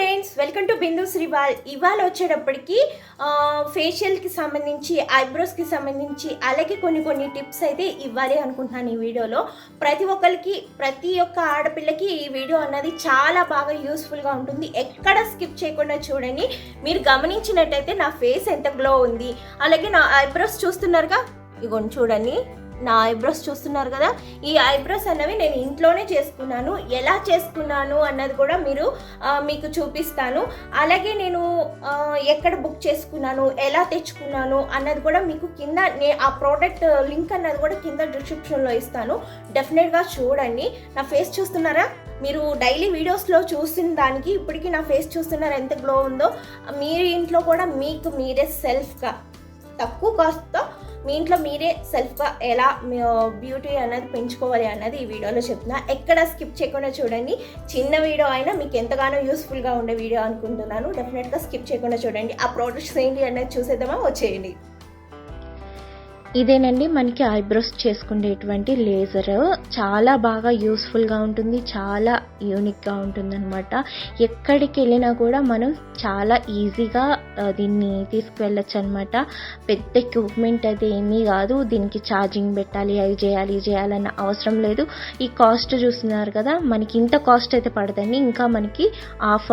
Friends welcome to Bindu Sriwal ఇవాళ వచ్చేటప్పటికి ఫేషియల్కి సంబంధించి ఐబ్రోస్కి సంబంధించి అలాగే కొన్ని కొన్ని టిప్స్ అయితే ఇవ్వాలి అనుకుంటున్నాను ఈ వీడియోలో. ప్రతి ఒక్కరికి ప్రతి ఒక్క ఆడపిల్లకి ఈ వీడియో అన్నది చాలా బాగా యూస్ఫుల్గా ఉంటుంది. ఎక్కడ స్కిప్ చేయకుండా చూడండి. మీరు గమనించినట్టయితే నా ఫేస్ ఎంత గ్లో ఉంది. అలాగే నా ఐబ్రోస్ చూస్తున్నారుగా? ఇగోండి చూడండి. నా ఐబ్రోస్ చూస్తున్నారు కదా ఈ ఐబ్రోస్ అన్నవి నేను ఇంట్లోనే చేసుకున్నాను. ఎలా చేసుకున్నాను అన్నది కూడా మీరు మీకు చూపిస్తాను. అలాగే నేను ఎక్కడ బుక్ చేసుకున్నాను ఎలా తెచ్చుకున్నాను అన్నది కూడా మీకు కింద నే ఆ ప్రోడక్ట్ లింక్ అన్నది కూడా కింద డిస్క్రిప్షన్లో ఇస్తాను. డెఫినెట్గా చూడండి. నా ఫేస్ చూస్తున్నారా? మీరు డైలీ వీడియోస్లో చూసిన దానికి ఇప్పటికీ నా ఫేస్ చూస్తున్నారు ఎంత గ్లో ఉందో. మీ ఇంట్లో కూడా మీకు మీరే సెల్ఫ్గా తక్కువ కాస్ట్తో మీ ఇంట్లో మీరే సెల్ఫ్గా ఎలా బ్యూటీ అనేది పెంచుకోవాలి అన్నది ఈ వీడియోలో చెప్తున్నా. ఎక్కడ స్కిప్ చేయకుండా చూడండి. చిన్న వీడియో అయినా మీకు ఎంతగానో యూస్ఫుల్గా ఉండే వీడియో అనుకుంటున్నాను. డెఫినెట్గా స్కిప్ చేయకుండా చూడండి. ఆ ప్రోడక్ట్స్ ఏంటి అనేది చూసేద్దామా? వచ్చేయండి. ఇదేనండి మనకి ఐబ్రోస్ చేసుకునేటువంటి లేజర్ చాలా బాగా యూస్ఫుల్గా ఉంటుంది చాలా యూనిక్గా ఉంటుంది అనమాట ఎక్కడికి వెళ్ళినా కూడా మనం చాలా ఈజీగా దీన్ని తీసుకువెళ్ళచ్చు అనమాట పెద్ద ఎక్విప్మెంట్ అయితే ఏమీ కాదు దీనికి ఛార్జింగ్ పెట్టాలి అవి చేయాలి చేయాలన్న అవసరం లేదు. ఈ కాస్ట్ చూస్తున్నారు కదా మనకి ఇంత కాస్ట్ అయితే పడదండి. ఇంకా మనకి హాఫ్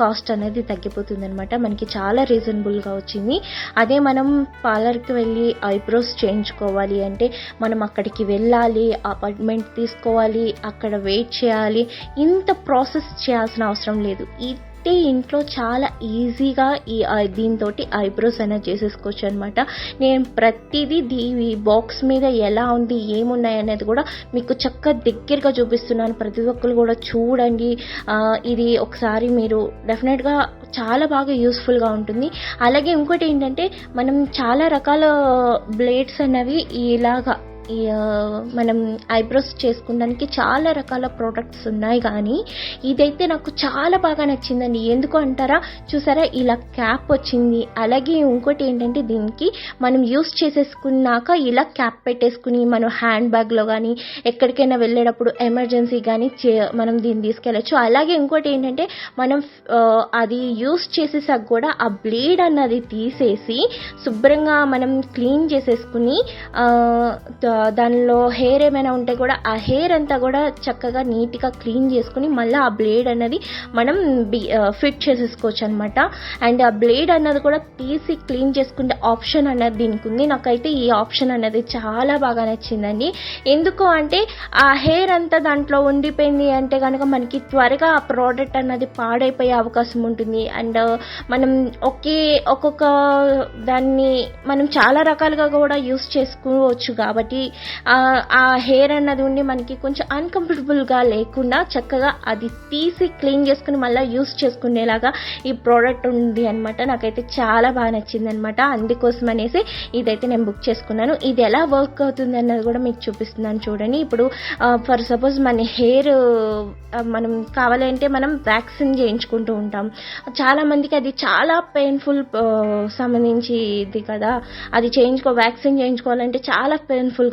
కాస్ట్ అనేది తగ్గిపోతుంది అనమాట మనకి చాలా రీజనబుల్గా వచ్చింది. అదే మనం పార్లర్కి వెళ్ళి ఐబ్రోస్ చేయించుకోవాలి అంటే మనం అక్కడికి వెళ్ళాలి అపాయింట్మెంట్ తీసుకోవాలి అక్కడ వెయిట్ చేయాలి. ఇంత ప్రాసెస్ చేయాల్సిన అవసరం లేదు. ఈ కాబట్టి ఇంట్లో చాలా ఈజీగా ఈ దీంతో ఐబ్రోస్ అనేది చేసేసుకోవచ్చు అనమాట నేను ప్రతిదీ దీ బాక్స్ మీద ఎలా ఉంది ఏమున్నాయి అనేది కూడా మీకు చక్కగా దగ్గరగా చూపిస్తున్నాను. ప్రతి ఒక్కరు కూడా చూడండి. ఇది ఒకసారి మీరు డెఫినెట్గా చాలా బాగా యూస్ఫుల్గా ఉంటుంది. అలాగే ఇంకోటి ఏంటంటే మనం చాలా రకాల బ్లేడ్స్ అనేవి ఇలాగా మనం ఐబ్రోస్ చేసుకోవడానికి చాలా రకాల ప్రోడక్ట్స్ ఉన్నాయి కానీ ఇదైతే నాకు చాలా బాగా నచ్చిందండి. ఎందుకు అంటారా? చూసారా? ఇలా క్యాప్ వచ్చింది. అలాగే ఇంకోటి ఏంటంటే దీనికి మనం యూస్ చేసేసుకున్నాక ఇలా క్యాప్ పెట్టేసుకుని మనం హ్యాండ్ బ్యాగ్లో కానీ ఎక్కడికైనా వెళ్ళేటప్పుడు ఎమర్జెన్సీ కానీ చే- మనం దీన్ని తీసుకెళ్ళచ్చు. అలాగే ఇంకోటి ఏంటంటే మనం అది యూస్ చేసేసాక కూడా ఆ బ్లేడ్ అన్నది తీసేసి శుభ్రంగా మనం క్లీన్ చేసేసుకుని దానిలో హెయిర్ ఏమైనా ఉంటే కూడా ఆ హెయిర్ అంతా కూడా చక్కగా నీట్గా క్లీన్ చేసుకుని మళ్ళీ ఆ బ్లేడ్ అనేది మనం బి- ఫిట్ చేసేసుకోవచ్చు అనమాట అండ్ ఆ బ్లేడ్ అన్నది కూడా తీసి క్లీన్ చేసుకునే ఆప్షన్ అన్నది దీనికి ఉంది. నాకైతే ఈ ఆప్షన్ అన్నది చాలా బాగా నచ్చిందండి. ఎందుకు అంటే ఆ హెయిర్ అంతా దాంట్లో ఉండిపోయింది అంటే కనుక మనకి త్వరగా ఆ ప్రోడక్ట్ అన్నది పాడైపోయే అవకాశం ఉంటుంది. అండ్ మనం ఒకే ఒక్కొక్క దాన్ని మనం చాలా రకాలుగా కూడా యూస్ చేసుకోవచ్చు కాబట్టి ఆ, హెయిర్ అన్నది ఉండి మనకి కొంచెం అన్కంఫర్టబుల్గా లేకుండా చక్కగా అది తీసి క్లీన్ చేసుకుని మళ్ళీ యూస్ చేసుకునేలాగా ఈ ప్రోడక్ట్ ఉంది అనమాట నాకైతే చాలా బాగా నచ్చింది అనమాట అందుకోసం అనేసి ఇదైతే నేను బుక్ చేసుకున్నాను. ఇది ఎలా వర్క్ అవుతుంది అన్నది కూడా మీకు చూపిస్తున్నాను చూడండి. ఇప్పుడు ఫర్ సపోజ్ మన హెయిర్ మనం కావాలంటే మనం వ్యాక్సిన్ చేయించుకుంటూ ఉంటాం. చాలా మందికి అది చాలా పెయిన్ఫుల్ సంబంధించి ఇది కదా. అది చేయించుకో వ్యాక్సిన్ చేయించుకోవాలంటే చాలా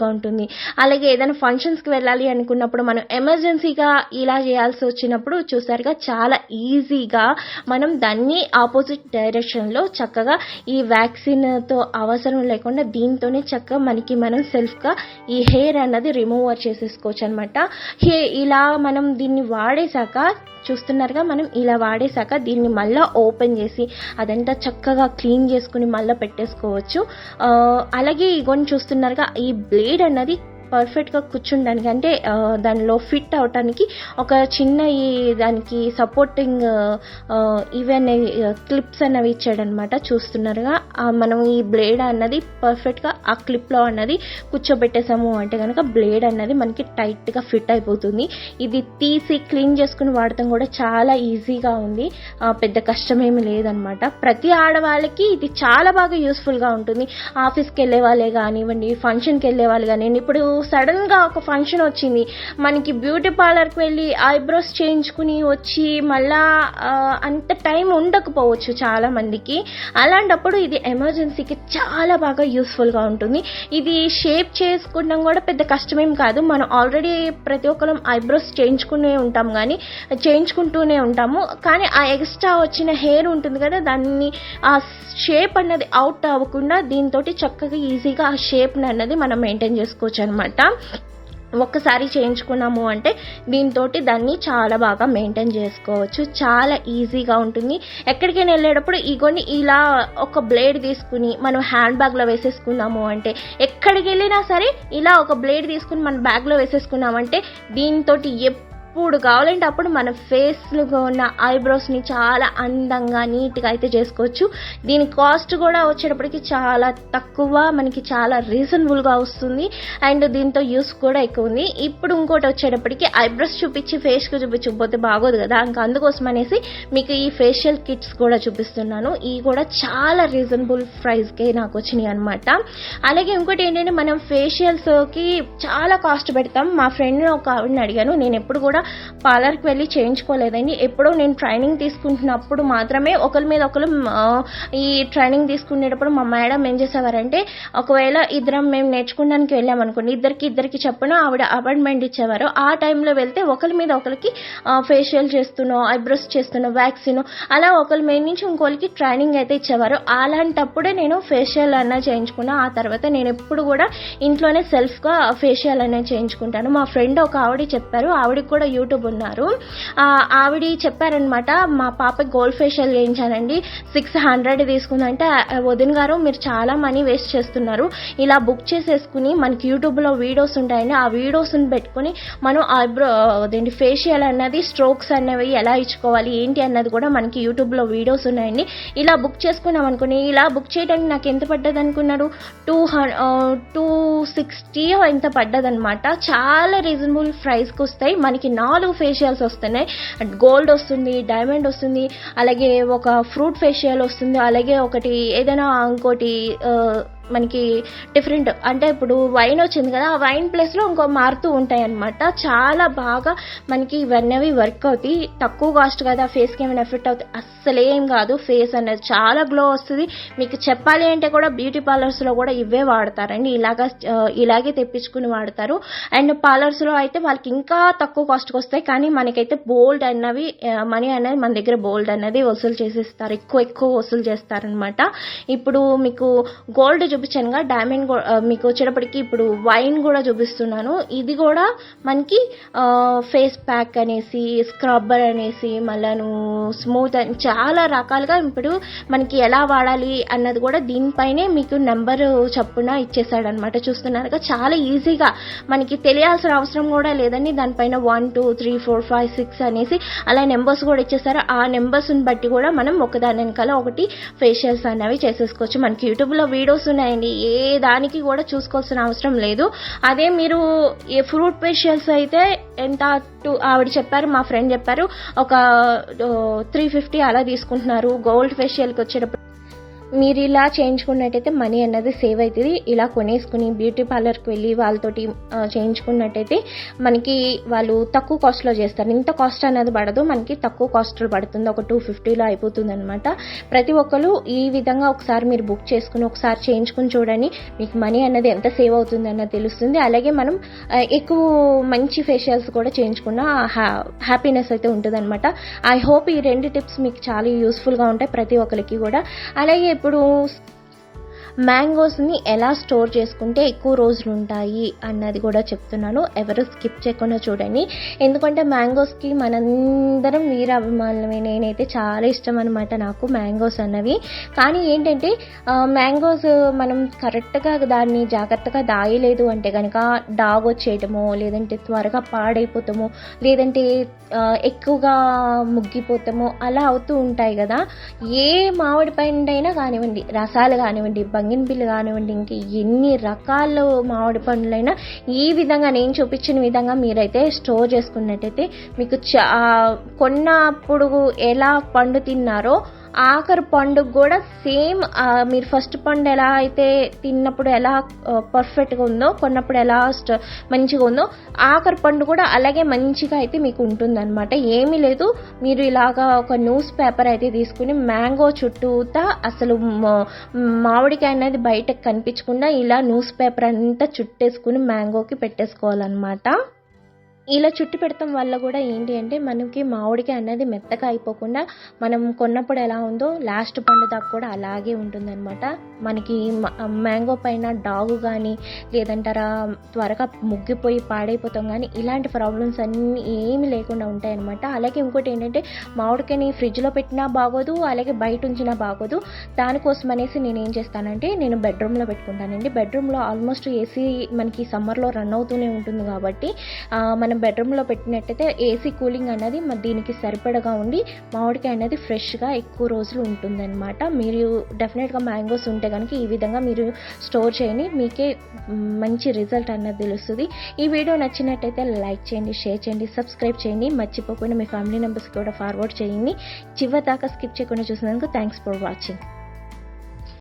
పెయిన్ఫుల్గా ఉంటుంది. అలాగే ఏదైనా ఫంక్షన్స్కి వెళ్ళాలి అనుకున్నప్పుడు మనం ఎమర్జెన్సీగా ఇలా చేయాల్సి వచ్చినప్పుడు చూసారుగా చాలా ఈజీగా మనం దాన్ని ఆపోజిట్ డైరెక్షన్లో చక్కగా ఈ వ్యాక్సిన్తో అవసరం లేకుండా దీంతోనే చక్కగా మనకి మనం సెల్ఫ్గా ఈ హెయిర్ అన్నది రిమూవర్ చేసేసుకోవచ్చు అనమాట హే ఇలా మనం దీన్ని వాడేశాక చూస్తున్నారుగా మనం ఇలా వాడేశాక దీన్ని మళ్ళీ ఓపెన్ చేసి అదంతా చక్కగా క్లీన్ చేసుకుని మళ్ళీ పెట్టేసుకోవచ్చు. అలాగే ఇగోని చూస్తున్నారుగా ఈ బ్లేడ్ అన్నది పర్ఫెక్ట్గా కూర్చుండడానికి అంటే దానిలో ఫిట్ అవటానికి ఒక చిన్న ఈ దానికి సపోర్టింగ్ ఈవెన్ క్లిప్స్ అనేవి ఇచ్చాడనమాట చూస్తున్నారుగా. మనం ఈ బ్లేడ్ అన్నది పర్ఫెక్ట్గా ఆ క్లిప్లో అన్నది కూర్చోబెట్టేసాము అంటే కనుక బ్లేడ్ అన్నది మనకి టైట్గా ఫిట్ అయిపోతుంది. ఇది తీసి క్లీన్ చేసుకుని వాడటం కూడా చాలా ఈజీగా ఉంది. పెద్ద కష్టమేమి లేదనమాట. ప్రతి ఆడవాళ్ళకి ఇది చాలా బాగా యూస్ఫుల్గా ఉంటుంది. ఆఫీస్కి వెళ్ళే వాళ్ళే కానివ్వండి ఫంక్షన్కి వెళ్ళే వాళ్ళు కానివ్వండి. ఇప్పుడు సడన్గా ఒక ఫంక్షన్ వచ్చింది. మనకి బ్యూటీ పార్లర్కి వెళ్ళి ఐబ్రోస్ చేయించుకుని వచ్చి మళ్ళా అంత టైం ఉండకపోవచ్చు చాలా మందికి అలాంటప్పుడు ఇది ఎమర్జెన్సీకి చాలా బాగా యూస్ఫుల్గా ఉంటుంది. ఇది షేప్ చేసుకోవడం కూడా పెద్ద కష్టమేం కాదు. మనం ఆల్రెడీ ప్రతి ఒక్కరం ఐబ్రోస్ చేయించుకునే ఉంటాం కానీ చేయించుకుంటూనే ఉంటాము. కానీ ఆ ఎక్స్ట్రా వచ్చిన హెయిర్ ఉంటుంది కదా దాన్ని ఆ షేప్ అన్నది అవుట్ అవ్వకుండా దీంతో చక్కగా ఈజీగా ఆ షేప్ని అన్నది మనం మెయింటైన్ చేసుకోవచ్చు అనమాట ఒక్కసారి చేయించుకున్నాము అంటే దీంతో దాన్ని చాలా బాగా మెయింటైన్ చేసుకోవచ్చు. చాలా ఈజీగా ఉంటుంది. ఎక్కడికైనా వెళ్ళేటప్పుడు ఇగోని ఇలా ఒక బ్లేడ్ తీసుకుని మనం హ్యాండ్ బ్యాగ్లో వేసేసుకున్నాము అంటే ఎక్కడికి వెళ్ళినా సరే ఇలా ఒక బ్లేడ్ తీసుకుని మన బ్యాగ్లో వేసేసుకున్నామంటే దీంతో ఎప్పుడు కావాలంటే అప్పుడు మన ఫేస్లో ఉన్న ఐబ్రోస్ని చాలా అందంగా నీట్గా అయితే చేసుకోవచ్చు. దీని కాస్ట్ కూడా వచ్చేటప్పటికి చాలా తక్కువ మనకి చాలా రీజనబుల్గా వస్తుంది. అండ్ దీంతో యూస్ కూడా ఎక్కువ ఉంది. ఇప్పుడు ఇంకోటి వచ్చేటప్పటికి ఐబ్రోస్ చూపించి ఫేస్కి చూపించకపోతే బాగోదు కదా. ఇంకా అందుకోసం అనేసి మీకు ఈ ఫేషియల్ కిట్స్ కూడా చూపిస్తున్నాను. ఇవి కూడా చాలా రీజనబుల్ ప్రైస్కే నాకు వచ్చినాయి అనమాట అలాగే ఇంకోటి ఏంటంటే మనం ఫేషియల్స్కి చాలా కాస్ట్ పెడతాం. మా ఫ్రెండ్ ఒక ఆవిడని అడిగాను. నేను ఎప్పుడు కూడా పార్లర్కి వెళ్ళి చేయించుకోలేదండి. ఎప్పుడో నేను ట్రైనింగ్ తీసుకుంటున్నప్పుడు మాత్రమే ఒకరి మీద ఒకరు ఈ ట్రైనింగ్ తీసుకునేటప్పుడు మా మేడం ఏం చేసేవారంటే ఒకవేళ ఇద్దరం మేము నేర్చుకోవడానికి వెళ్ళాం అనుకోండి ఇద్దరికి ఇద్దరికి చెప్పిన ఆవిడ అపాయింట్మెంట్ ఇచ్చేవారు. ఆ టైంలో వెళ్తే ఒకరి మీద ఒకరికి ఫేషియల్ చేస్తున్నో ఐబ్రోస్ చేస్తున్నో వ్యాక్సిన్ అలా ఒకరి మీద నుంచి ఇంకోరికి ట్రైనింగ్ అయితే ఇచ్చేవారు. అలాంటప్పుడే నేను ఫేషియల్ అన్నా చేయించుకున్నా. ఆ తర్వాత నేను ఎప్పుడు కూడా ఇంట్లోనే సెల్ఫ్గా ఫేషియల్ అనేది చేయించుకుంటాను. మా ఫ్రెండ్ ఒక ఆవిడ చెప్పారు ఆవిడకి కూడా యూట్యూబ్ ఉన్నారు. ఆవిడ చెప్పారనమాట మా పాపకి గోల్డ్ ఫేషియల్ చేయించానండి. సిక్స్ హండ్రెడ్ తీసుకుందంటే వదిన గారు మీరు చాలా మనీ వేస్ట్ చేస్తున్నారు. ఇలా బుక్ చేసేసుకుని మనకి యూట్యూబ్లో వీడియోస్ ఉంటాయండి. ఆ వీడియోస్ని పెట్టుకుని మనం ఐబ్రో అదేంటి ఫేషియల్ అన్నది స్ట్రోక్స్ అనేవి ఎలా ఇచ్చుకోవాలి ఏంటి అన్నది కూడా మనకి యూట్యూబ్లో వీడియోస్ ఉన్నాయండి. ఇలా బుక్ చేసుకున్నాం అనుకుని ఇలా బుక్ చేయడానికి నాకు ఎంత పడ్డది అనుకున్నాడు టూ టూ సిక్స్టీ ఎంత పడ్డదనమాట చాలా రీజనబుల్ ప్రైస్కి వస్తాయి. మనకి నాలుగు ఫేషియల్స్ వస్తున్నాయి. గోల్డ్ వస్తుంది డైమండ్ వస్తుంది అలాగే ఒక ఫ్రూట్ ఫేషియల్ వస్తుంది అలాగే ఒకటి ఏదైనా ఇంకోటి uh, మనకి డిఫరెంట్ అంటే ఇప్పుడు వైన్ వచ్చింది కదా ఆ వైన్ ప్లేస్లో ఇంకో మారుతూ ఉంటాయి అనమాట చాలా బాగా మనకి ఇవన్నీ వర్క్ అవుతాయి. తక్కువ కాస్ట్ కదా ఫేస్కి ఏమైనా ఎఫెక్ట్ అవుతాయి. అస్సలేం కాదు ఫేస్ అనేది. చాలా గ్లో వస్తుంది. మీకు చెప్పాలి అంటే కూడా బ్యూటీ పార్లర్స్లో కూడా ఇవే వాడతారండి. ఇలాగా ఇలాగే తెప్పించుకుని వాడతారు. అండ్ పార్లర్స్లో అయితే వాళ్ళకి ఇంకా తక్కువ కాస్ట్కి వస్తాయి. కానీ మనకైతే బోల్డ్ అన్నవి మనీ అనేది మన దగ్గర బోల్డ్ అన్నది వసూలు చేసేస్తారు. ఎక్కువ ఎక్కువ వసూలు చేస్తారనమాట ఇప్పుడు మీకు గోల్డ్ చూపించానుగా డైమండ్ మీకు వచ్చేటప్పటికి ఇప్పుడు వైన్ కూడా చూపిస్తున్నాను. ఇది కూడా మనకి ఫేస్ ప్యాక్ అనేసి స్క్రబ్బర్ అనేసి మళ్ళాను స్మూత్ అని చాలా రకాలుగా ఇప్పుడు మనకి ఎలా వాడాలి అన్నది కూడా దీనిపైనే మీకు నెంబర్ చప్పున ఇచ్చేసాడనమాట చూస్తున్నారుగా చాలా ఈజీగా మనకి తెలియాల్సిన అవసరం కూడా లేదండి. దానిపైన one two three four five six అనేసి అలా నెంబర్స్ కూడా ఇచ్చేసారు ఆ నెంబర్స్ని బట్టి కూడా మనం ఒకదాని వెనకాల ఒకటి ఫేషియల్స్ అనేవి చేసేసుకోవచ్చు. మనకి యూట్యూబ్లో వీడియోస్ ఉన్నాయండి ఏ దానికి కూడా చూసుకోవాల్సిన అవసరం లేదు. అదే మీరు ఏ ఫ్రూట్ ఫేషియల్స్ అయితే ఎంత టూ ఆవిడ చెప్పారు మా ఫ్రెండ్ చెప్పారు ఒక త్రీ ఫిఫ్టీ అలా తీసుకుంటున్నారు. గోల్డ్ ఫేషియల్కి వచ్చేటప్పుడు మీరు ఇలా చేయించుకున్నట్టయితే మనీ అన్నది సేవ్ అవుతుంది. ఇలా కొనేసుకుని బ్యూటీ పార్లర్కి వెళ్ళి వాళ్ళతోటి చేయించుకున్నట్టయితే మనకి వాళ్ళు తక్కువ కాస్ట్లో చేస్తారు. ఇంత కాస్ట్ అనేది పడదు. మనకి తక్కువ కాస్ట్లో పడుతుంది. ఒక టూ ఫిఫ్టీలో అయిపోతుంది అనమాట ప్రతి ఒక్కరు ఈ విధంగా ఒకసారి మీరు బుక్ చేసుకుని ఒకసారి చేయించుకుని చూడండి. మీకు మనీ అన్నది ఎంత సేవ్ అవుతుంది అన్నది తెలుస్తుంది. అలాగే మనం ఎక్కువ మంచి ఫేషియల్స్ కూడా చేయించుకున్న హ్యాపీనెస్ అయితే ఉంటుంది ఐ హోప్ ఈ రెండు టిప్స్ మీకు చాలా యూస్ఫుల్గా ఉంటాయి ప్రతి ఒక్కరికి కూడా. అలాగే ఇప్పుడు మ్యాంగోస్ని ఎలా స్టోర్ చేసుకుంటే ఎక్కువ రోజులు ఉంటాయి అన్నది కూడా చెప్తున్నాను. ఎవరు స్కిప్ చేయకుండా చూడండి. ఎందుకంటే మ్యాంగోస్కి మనందరం వీరాభిమానులమే. నేనైతే చాలా ఇష్టం అనమాట నాకు మ్యాంగోస్ అన్నవి. కానీ ఏంటంటే మ్యాంగోస్ మనం కరెక్ట్గా దాన్ని జాగ్రత్తగా దాయలేదు అంటే కనుక డాగ్ వచ్చేయటమో లేదంటే త్వరగా పాడైపోతామో లేదంటే ఎక్కువగా ముగ్గిపోతామో అలా అవుతూ ఉంటాయి కదా. ఏ మామిడి పండైనా కానివ్వండి రసాలు కానివ్వండి బంగినపిల్లి కానివ్వండి ఇంక ఎన్ని రకాల మామిడి పండ్లైనా ఈ విధంగా నేను చూపించిన విధంగా మీరైతే స్టోర్ చేసుకున్నట్టయితే మీకు చా కొన్నప్పుడు ఎలా పండు తిన్నారో ఆఖరి పండుగ కూడా సేమ్ మీరు ఫస్ట్ పండు ఎలా అయితే తిన్నప్పుడు ఎలా పర్ఫెక్ట్గా ఉందో కొన్నప్పుడు ఎలా మంచిగా ఉందో ఆఖరి పండు కూడా అలాగే మంచిగా అయితే మీకు ఉంటుందన్నమాట. ఏమీ లేదు మీరు ఇలాగా ఒక న్యూస్ పేపర్ అయితే తీసుకుని మ్యాంగో చుట్టూతా అసలు మామిడికాయ అనేది బయటకు కనిపించకుండా ఇలా న్యూస్ పేపర్ అంతా చుట్టేసుకుని మ్యాంగోకి పెట్టేసుకోవాలన్నమాట. ఇలా చుట్టు పెడతాం వల్ల కూడా ఏంటి అంటే మనకి మామిడికాయ అనేది మెత్తగా అయిపోకుండా మనం కొన్నప్పుడు ఎలా ఉందో లాస్ట్ పండు దాకా కూడా అలాగే ఉంటుందన్నమాట. మనకి మ్యాంగో పైన డాగు కానీ లేదంటారా త్వరగా ముగ్గిపోయి పాడైపోతాం కానీ ఇలాంటి ప్రాబ్లమ్స్ అన్నీ ఏమీ లేకుండా ఉంటాయన్నమాట. అలాగే ఇంకోటి ఏంటంటే మామిడికాయని ఫ్రిడ్జ్లో పెట్టినా బాగోదు అలాగే బయట ఉంచినా బాగోదు. దానికోసం అనేసి నేను ఏం చేస్తానంటే నేను బెడ్రూమ్లో పెట్టుకుంటానండి. బెడ్రూమ్లో ఆల్మోస్ట్ ఏసీ మనకి సమ్మర్లో రన్ అవుతూనే ఉంటుంది కాబట్టి మన మనం బెడ్రూమ్లో పెట్టినట్టయితే ఏసీ కూలింగ్ అనేది మన దీనికి సరిపడగా ఉండి మామిడికాయ అనేది ఫ్రెష్గా ఎక్కువ రోజులు ఉంటుందన్నమాట. మీరు డెఫినెట్గా మ్యాంగోస్ ఉంటే కనుక ఈ విధంగా మీరు స్టోర్ చేయండి. మీకే మంచి రిజల్ట్ అన్నది తెలుస్తుంది. ఈ వీడియో నచ్చినట్టయితే లైక్ చేయండి షేర్ చేయండి సబ్స్క్రైబ్ చేయండి. మర్చిపోకుండా మీ ఫ్యామిలీ మెంబర్స్కి కూడా ఫార్వర్డ్ చేయండి. చివరి దాకా స్కిప్ చేయకుండా చూసినందుకు థ్యాంక్స్ ఫర్ వాచింగ్